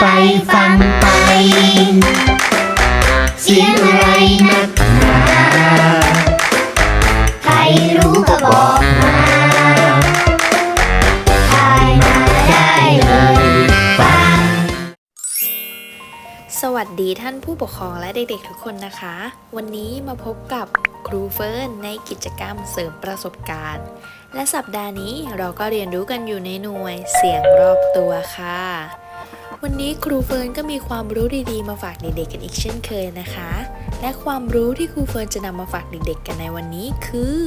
ไปฟังไป เสียงอะไรนักหนาใครรู้ก็บอกมาทายมาได้เลยฟังสวัสดีท่านผู้ปกครองและเด็กๆทุกคนนะคะ วันนี้มาพบกับครูเฟิร์นในกิจกรรมเสริมประสบการณ์ และสัปดาห์นี้เราก็เรียนรู้กันอยู่ในหน่วยเสียงรอบตัวค่ะ วันนี้ครูเฟิร์นก็มีความรู้ดีๆ มาฝากเด็กๆกันอีกเช่นเคยนะคะ และความรู้ที่ครูเฟิร์นจะนำมาฝากเด็กๆ กันในวันนี้คือ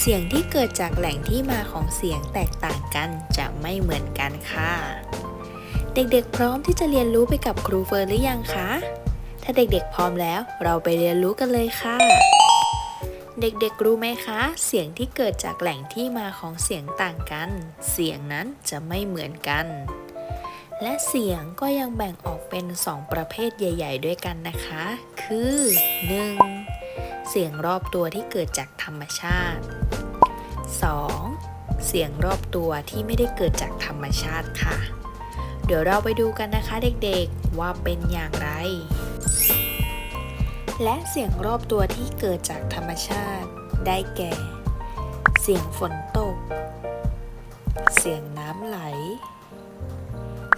เสียงที่เกิดจากแหล่งที่มาของเสียงแตกต่างกันจะไม่เหมือนกันค่ะ เด็กๆ พร้อมที่จะเรียนรู้ไปกับครูเฟิร์นหรือยังคะ ถ้าเด็กๆ พร้อมแล้วเราไปเรียนรู้กันเลยค่ะ เด็กๆ รู้ไหมคะ เสียงที่เกิดจากแหล่งที่มาของเสียงต่างกัน เสียงนั้นจะไม่เหมือนกัน และเสียงก็ยังแบ่งออกเป็น 2 ประเภทใหญ่ ๆ ด้วยกันนะคะ คือ 1. เสียงรอบตัวที่เกิดจากธรรมชาติ 2. เสียงรอบตัวที่ไม่ได้เกิดจากธรรมชาติค่ะ เดี๋ยวเราไปดูกันนะคะเด็กๆว่าเป็นอย่างไร และเสียงรอบตัวที่เกิดจากธรรมชาติ ได้แก่ เสียงฝนตก เสียงน้ำไหล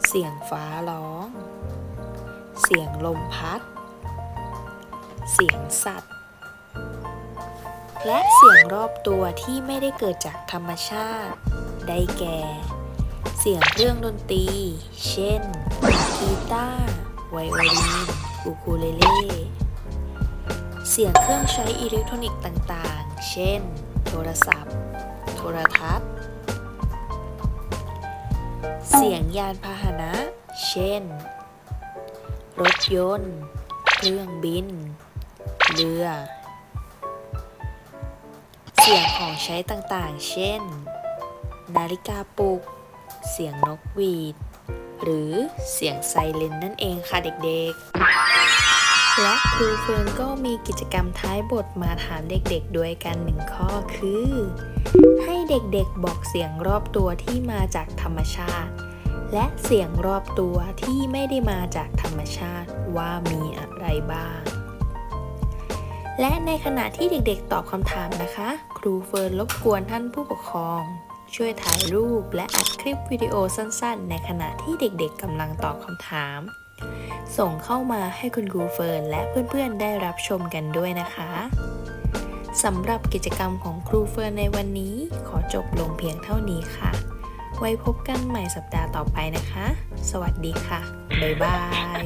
เสียงฟ้าร้อง เสียงลมพัด เสียงสัตว์ และเสียงรอบตัวที่ไม่ได้เกิดจากธรรมชาติ ได้แก่ เสียงเครื่องดนตรี เช่น กีตาร์ไวโอลินอูคูเลเล่ เสียงเครื่องใช้อิเล็กทรอนิกส์ต่างๆ เช่น โทรศัพท์ โทรทัศน์ เสียงยานพาหนะ เช่น รถยนต์ เครื่องบิน เรือ เสียงของใช้ต่างๆ เช่น นาฬิกาปลุก เสียงนกหวีด หรือเสียงไซเรนนั่นเองค่ะเด็กๆ และครูเฟิร์นก็มีกิจกรรมท้ายบทมาถามเด็กๆ ด้วยกันหนึ่งข้อคือ ให้เด็กๆบอกเสียงรอบตัวที่มาจากธรรมชาติ และเสียงรอบตัวที่ไม่ได้มาจากธรรมชาติว่ามีอะไรบ้าง และในขณะที่เด็กๆ ตอบคำถามนะคะ ครูเฟิร์นรบกวนท่านผู้ปกครอง ช่วยถ่ายรูปและอัดคลิปวิดีโอสั้นๆ ในขณะที่เด็กๆกำลังตอบคำถาม ส่งเข้ามาให้คุณครูเฟิร์นและเพื่อนๆได้รับชมกันด้วยนะคะสำหรับกิจกรรมของครูเฟิร์นในวันนี้ขอจบลงเพียงเท่านี้ค่ะ ไว้พบกันใหม่สัปดาห์ต่อไปนะคะ สวัสดีค่ะ บ๊ายบาย